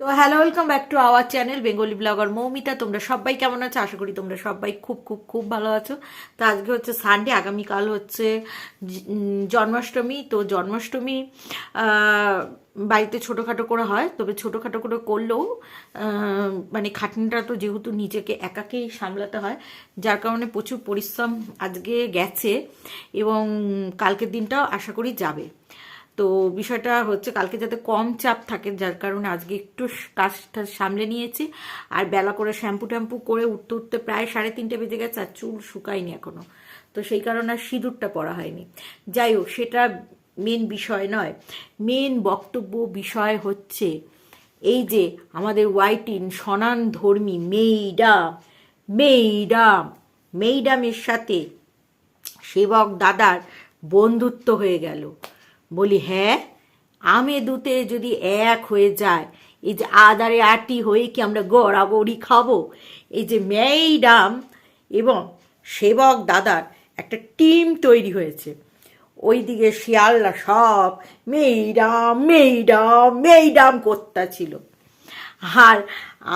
তো hello welcome back to our channel Bengali blogger Moumita তোমরা সবাই কেমন আছো? আশা করি তোমরা সবাই খুব খুব খুব ভালো আছো। তো আজকে হচ্ছে সানডে আগামীকাল হচ্ছে জন্মাষ্টমী। তো জন্মাষ্টমী বাড়িতে ছোটোখাটো করে হয়। তবে ছোটোখাটো করে করলেও মানে খাটনিটা তো যেহেতু নিজেকে একাকেই সামলাতে হয়, যার কারণে প্রচুর পরিশ্রম আজকে গেছে এবং কালকের দিনটাও আশা করি যাবে। তো বিষয়টা হচ্ছে কালকে যাতে কম চাপ থাকে, যার কারণে আজকে একটু কাজটা সামলে নিয়েছি। আর বেলা করে শ্যাম্পু ট্যাম্পু করে উঠতে উঠতে প্রায় সাড়ে তিনটে বেজে গেছে আর চুল শুকায়নি এখনও। তো সেই কারণে আর সিঁদুরটা পরা হয়নি। যাই হোক, সেটা মেন বিষয় নয়। মেন বক্তব্য বিষয় হচ্ছে এই যে আমাদের ওয়াইটিন সনান ধর্মী মেইডাম মেইডাম মেইডামের সাথে সেবক দাদার বন্ধুত্ব হয়ে গেল। বলি হ্যাঁ আমে দুতে যদি এক হয়ে যায়, এই যে আদারে আটি হয়ে কি আমরা গড়াগড়ি খাব? এই যে ম্যাডাম এবং সেবক দাদার একটা টিম তৈরি হয়েছে। ওইদিকে শিয়ালরা সব মেইডাম মেইডাম মেইডাম করতা ছিল। আর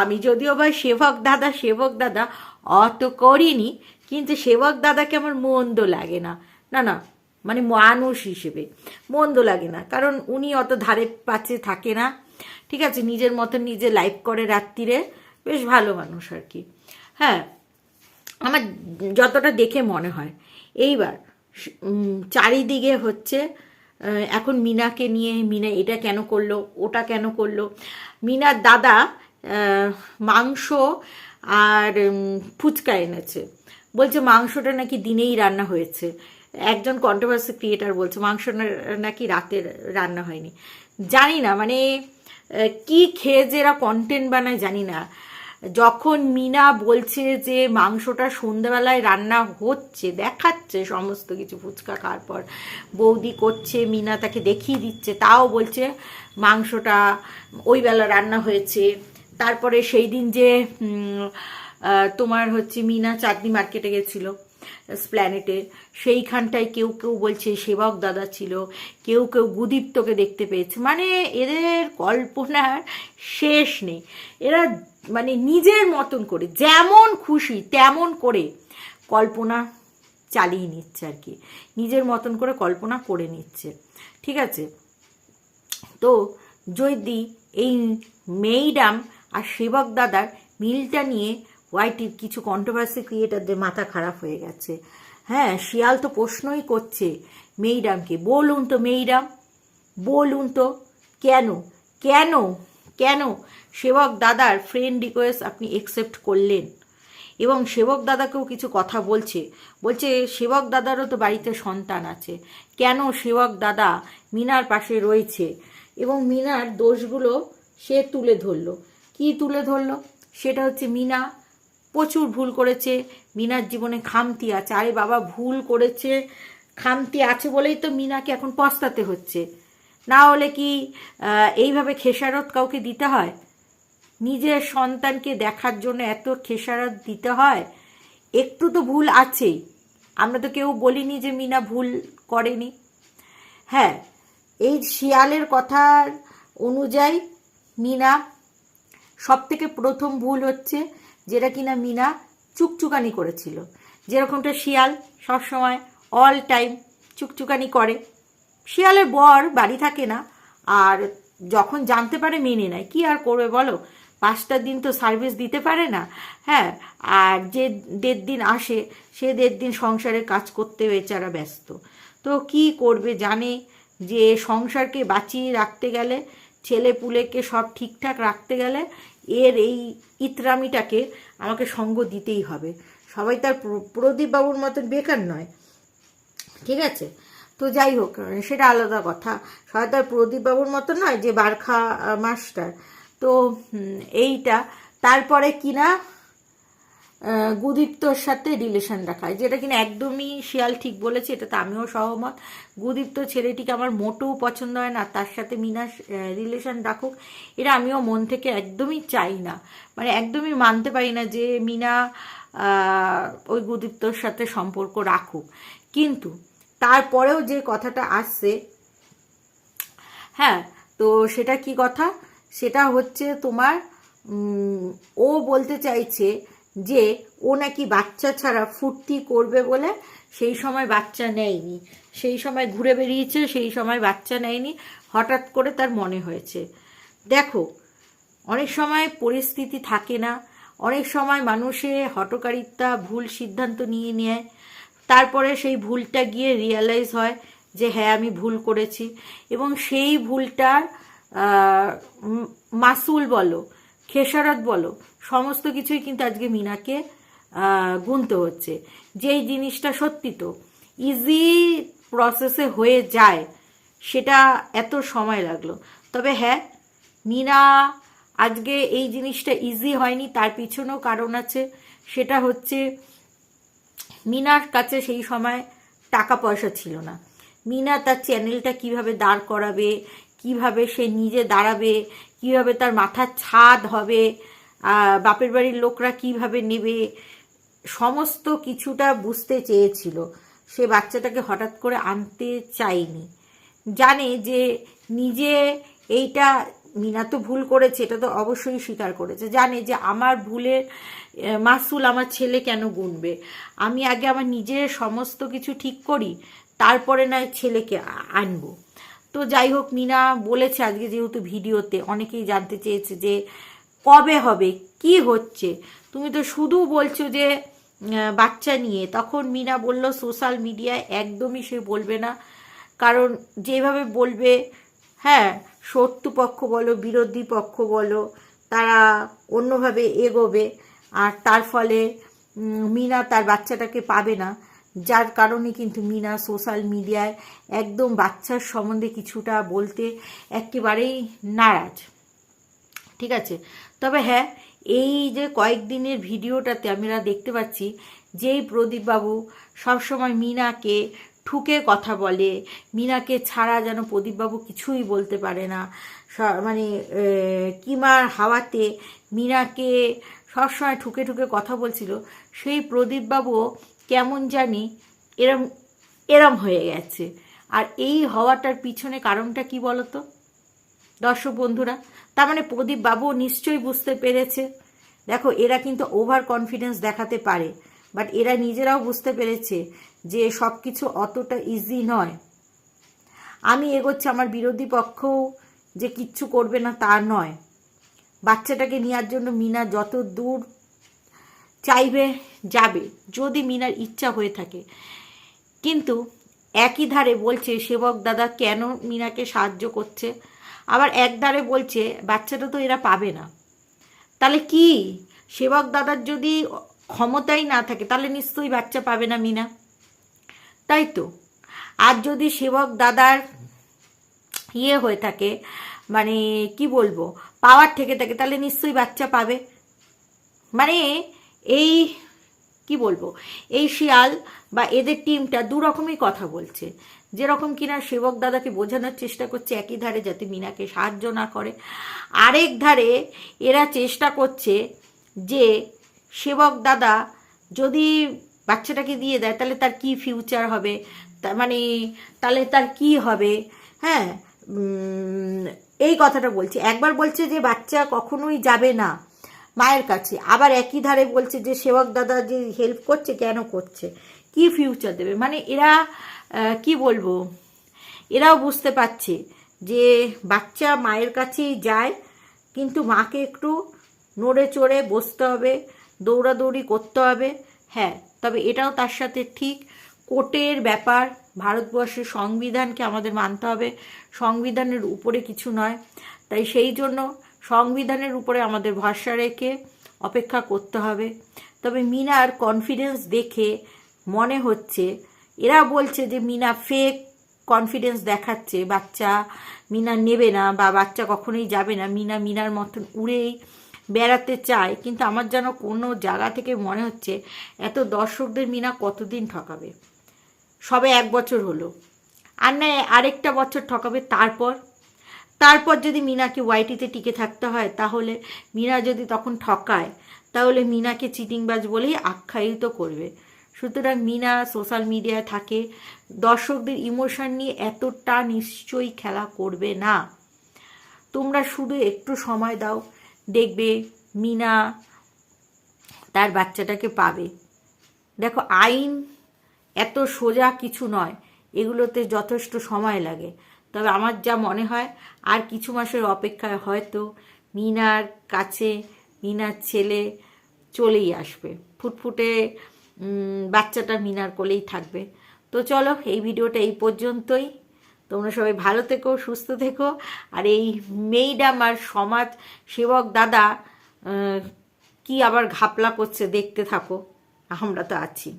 আমি যদিও বা সেবক দাদা সেবক দাদা অত করিনি, কিন্তু সেবক দাদাকে আমার মন্দ লাগে না। না না মানে মানুষ হিসেবে। মন্দ লাগে না। কারণ উনি অত ধারে পাচে থাকে না। ঠিক আছে? নিজের মতো নিজে লাইভ করে রাত্রিরে। বেশ ভালো মানুষ আর কি। হ্যাঁ? আমার যতটা দেখে মনে হয়। এইবার চারিদিকে হচ্ছে এখন মিনাকে নিয়ে, মিনা এটা কেন করল, ওটা কেন করল? মিনার দাদা মাংস আর ফুচকা এনেছে। বলছে মাংসটা নাকি দিনেই রান্না হয়েছে। একজন কন্ট্রোভার্সি ক্রিয়েটার বলছে, মাংস নাকি রাতের রান্না হয়নি। জানি না মানে কি খেয়ে যে এরা কন্টেন্ট বানায় জানি না। যখন মিনা বলছে যে মাংসটা সন্ধ্যাবেলায় রান্না হচ্ছে, দেখাচ্ছে সমস্ত কিছু, ফুচকা খাওয়ার পর, বৌদি করছে, মিনা তাকে দেখিয়ে দিচ্ছে, তাও বলছে মাংসটা ওই বেলা রান্না হয়েছে। তারপরে সেই দিন যে তোমার হচ্ছে মিনা চাঁদনি মার্কেটে গেছিল স্প্ল্যানেটে সেইখানটায় কেউ কেউ বলছে সেবক দাদা ছিল, কেউ কেউ গুদীপ্তকে দেখতে পেয়েছে। মানে এদের কল্পনার শেষ নেই। এরা মানে নিজের মতন করে, যেমন খুশি তেমন করে কল্পনা চালিয়ে নিচ্ছে আর কি। নিজের মতন করে কল্পনা করে নিচ্ছে। ঠিক আছে? তো যদি এই মেইডাম আর সেবক দাদার মিলটা নিয়ে ওয়াইটির কিছু কন্ট্রোভার্সি ক্রিয়েটারদের মাথা খারাপ হয়ে গেছে। হ্যাঁ শিয়াল তো প্রশ্নই করছে মেইডামকে। বলুন তো মেইডাম, বলুন তো কেন কেন কেন সেবক দাদার ফ্রেন্ড রিকোয়েস্ট আপনি একসেপ্ট করলেন? এবং সেবক দাদাকেও কিছু কথা বলছে। বলছে, সেবক দাদারও তো বাড়িতে সন্তান আছে। কেন সেবক দাদা মিনার পাশে রয়েছে? এবং মিনার দোষগুলো সে তুলে ধরলো। কি তুলে ধরলো? সেটা হচ্ছে মিনা প্রচুর ভুল করেছে। মিনার জীবনে খামতি আছে। আরে বাবা, ভুল করেছে। খামতি আছে বলেই তো মিনাকে এখন পস্তাতে হচ্ছে। না হলে কি এইভাবে খেসারত কাউকে দিতে হয়? নিজের সন্তানকে দেখার জন্য এত খেসারত দিতে হয়? একটু তো ভুল আছেই। আমরা তো কেউ বলিনি যে মিনা ভুল করেনি। হ্যাঁ এই শিয়ালের কথার অনুযায়ী মিনা সব থেকে প্রথম ভুল হচ্ছে যেটা কিনা মিনা চুকচুকানি করেছিল। যেরকমটা শিয়াল সবসময় অল টাইম চুকচুকানি করে। শিয়ালের বর বাড়ি থাকে না, আর যখন জানতে পারে মেনে নেয় কি আর করবে বলো? পাঁচটা দিন তো সার্ভিস দিতে পারে না হ্যাঁ? আর যে দেড় দিন আসে, সে দেড় দিন সংসারে কাজ করতে বেচারা ব্যস্ত। তো কি করবে জানে? যে সংসারকে বাঁচিয়ে রাখতে গেলে ছেলে পুলেকে সব ঠিকঠাক রাখতে গেলে এর এই ইতরামিটাকে আমাকে সঙ্গ দিতেই হবে। সবাই তার প্রদীপ প্রদীপবাবুর মতন বেকার নয়। ঠিক আছে? তো যাই হোক, সেটা আলাদা কথা। সবাই তার প্রদীপবাবুর মতো নয় যে বারখা মাস্টার। তো এইটা। তারপরে কিনা গুদীপ্তর সাথে রিলেশন রাখায় যেটা কিনা একদমই শিয়াল ঠিক বলেছে, এটাতে আমিও সহমত। গুদীপ্ত ছেলেটিকে আমার মোটেও পছন্দ হয় না, তার সাথে মিনা রিলেশন রাখুক, এটা আমিও মন থেকে একদমই চাই না। মানে একদমই মানতে পারি না যে মিনা ওই গুদীপ্তর সাথে সম্পর্ক রাখুক। কিন্তু তারপরেও যে কথাটা আসছে হ্যাঁ তো সেটা কি কথা? সেটা হচ্ছে তোমার ও বলতে চাইছে যে ও নাকি বাচ্চা ছাড়া ফুর্তি করবে বলে সেই সময় বাচ্চা নেয়নি। সেই সময় ঘুরে বেরিয়েছে সেই সময় বাচ্চা নেয়নি। হঠাৎ করে তার মনে হয়েছে। দেখো, অনেক সময় পরিস্থিতি থাকে না। অনেক সময় মানুষে হটকারিতা, ভুল সিদ্ধান্ত নিয়ে নেয়। তারপরে সেই ভুলটা গিয়ে রিয়ালাইজ হয় যে হ্যাঁ আমি ভুল করেছি। এবং সেই ভুলটার মাসুল বলো, খেসারত বলো সমস্ত কিছুই কিন্তু আজকে মিনাকে গুনতে হচ্ছে। যেই জিনিসটা সত্যি তো ইজি প্রসেসে হয়ে যায়, সেটা এত সময় লাগল। তবে হ্যাঁ মিনা আজকে এই জিনিসটা ইজি হয়নি, তার পিছনেও কারণ আছে। সেটা হচ্ছে, মিনার কাছে সেই সময় টাকা পয়সা ছিল না। মিনা তার চ্যানেলটা কীভাবে দাঁড় করাবে, কীভাবে সে নিজে দাঁড়াবে, কীভাবে তার মাথার ছাদ হবে বাপের বাড়ির লোকরা কীভাবে নেবে? সমস্ত কিছুটা বুঝতে চেয়েছিল। সে বাচ্চাটাকে হঠাৎ করে আনতে চায়নি। জানে যে নিজে এইটা মিনা তো ভুল করেছে, এটা তো অবশ্যই স্বীকার করেছে। জানে যে আমার ভুলের মাসুল আমার ছেলে কেন গুনবে? আমি আগে আমার নিজের সমস্ত কিছু ঠিক করি, তারপরে নয় ছেলেকে আনব। তো যাই হোক, মিনা বলেছে আজকে যেহেতু ভিডিওতে, অনেকেই জানতে চেয়েছে যে কবে হবে? কি হচ্ছে? তুমি তো শুধু বলছো যে বাচ্চা নিয়ে। তখন মিনা বলল, সোশ্যাল মিডিয়ায় একদমই সে বলবে না। কারণ যেভাবে বলবে হ্যাঁ শত্রুপক্ষ বলো, বিরোধী পক্ষ বলো, তারা অন্যভাবে এগোবে। আর তার ফলে মিনা তার বাচ্চাটাকে পাবে না। যার কারণে কিন্তু মিনা সোশ্যাল মিডিয়ায় একদম বাচ্চার সম্বন্ধে কিছুটা বলতে একেবারেই নারাজ। ঠিক আছে? তবে হ্যাঁ এই যে কয়েকদিনের ভিডিওটাতে আমরা দেখতে পাচ্ছি যেই প্রদীপবাবু সবসময় মিনাকে ঠুকে কথা বলে, মিনাকে ছাড়া যেন প্রদীপবাবু কিছুই বলতে পারে না। মানে কিমার হাওয়াতে মিনাকে সবসময় ঠুকে ঠুকে কথা বলছিল, সেই প্রদীপবাবুও কেমন জানি এরম এরম হয়ে গেছে। আর এই হওয়াটার পিছনে কারণটা কি বলতো? দর্শক বন্ধুরা, তার মানে প্রদীপ বাবু নিশ্চয়ই বুঝতে পেরেছে। দেখো, এরা কিন্তু ওভার কনফিডেন্স দেখাতে পারে বাট এরা নিজেরাও বুঝতে পেরেছে যে সব কিছু অতটা ইজি নয়। আমি এগোচ্ছি আমার বিরোধী পক্ষও যে কিচ্ছু করবে না তা নয়। বাচ্চাটাকে নেওয়ার জন্য মিনা যত দূর চাইবে, যাবে, যদি মিনার ইচ্ছা হয়ে থাকে। কিন্তু একই ধারে বলছে, সেবক দাদা, কেন মিনাকে সাহায্য করছে? আবার এক ধারে বলছে, বাচ্চাটা তো এরা পাবে না। তাহলে কি? সেবক দাদার যদি ক্ষমতাই না থাকে, তাহলে নিশ্চয়ই বাচ্চা পাবে না মিনা। তাই তো। আর যদি সেবক দাদার ইয়ে হয়ে থাকে মানে কি বলব পাওয়ার থেকে থাকে, তাহলে নিশ্চয়ই বাচ্চা পাবে। মানে এই কি বলব? এই শিয়াল বা এদের টিমটা দু রকমই কথা বলছে। যেরকম কিনা সেবক দাদাকে বোঝানোর চেষ্টা করছে, একই ধারে যাতে মিনাকে সাহায্য না করে। আরেক ধারে এরা চেষ্টা করছে যে সেবক দাদা যদি বাচ্চাটাকে দিয়ে দেয়, তাহলে তার কি ফিউচার হবে? মানে তাহলে তার কি হবে? হ্যাঁ এই কথাটা বলছে। একবার বলছে যে বাচ্চা কখনোই যাবে না। মায়ের কাছে। আবার একই ধারে বলছে যে, সেবক দাদা যে হেল্প করছে, কেন করছে? কি ফিউচার দেবে? মানে এরা কি বলব? এরাও বুঝতে পারছে যে, বাচ্চা মায়ের কাছেই যায়, কিন্তু মাকে একটু নড়ে চড়ে বসতে হবে, দৌড়াদৌড়ি করতে হবে। হ্যাঁ তবে এটাও তার সাথে ঠিক। কোর্টের ব্যাপার, ভারতবর্ষের সংবিধানকে আমাদের মানতে হবে। সংবিধানের উপরে কিছু নয়। তাই সেই জন্য সংবিধানের উপরে আমাদের ভরসা রেখে অপেক্ষা করতে হবে। তবে মিনার কনফিডেন্স দেখে মনে হচ্ছে, এরা বলছে যে মিনা ফেক কনফিডেন্স দেখাচ্ছে, বাচ্চা মিনা নেবে না বা বাচ্চা কখনোই যাবে না, মিনা মিনার মতন উড়েই বেড়াতে চায়। কিন্তু আমার যেন কোনো জায়গা থেকে মনে হচ্ছে, এত দর্শকদের মিনা কতদিন ঠকাবে? সবে এক বছর হলো। আর না আরেকটা বছর ঠকাবে, তারপর তারপর যদি মিনাকে ওয়াইটিতে টিকে থাকতে হয়, তাহলে মিনা যদি তখন ঠকায়, তাহলে মিনাকে চিটিংবাজ বলেই আখ্যায়িত করবে। সুতরাং মিনা সোশ্যাল মিডিয়ায় থাকে। দর্শকদের ইমোশন নিয়ে এতটা নিশ্চয়ই খেলা করবে না। তোমরা শুধু একটু সময় দাও, দেখবে মিনা তার বাচ্চাটাকে পাবে। দেখো, আইন এত সোজা কিছু নয়। এগুলোতে যথেষ্ট সময় লাগে। তবে আমার যা মনে হয়, আর কিছু মাসের অপেক্ষায় হয়তো মিনার কাছে, মিনার ছেলে চলেই আসবে। ফুটফুটে বাচ্চাটা মিনার কোলেই থাকবে। তো চলো, এই ভিডিওটা এই পর্যন্তই। তোমরা সবাই ভালো থেকো, সুস্থ থেকো। আর এই মেইডাম আর সমাজ সেবক দাদা কি আবার ঘাপলা করছে দেখতে থাকো। আমরা তো আছি।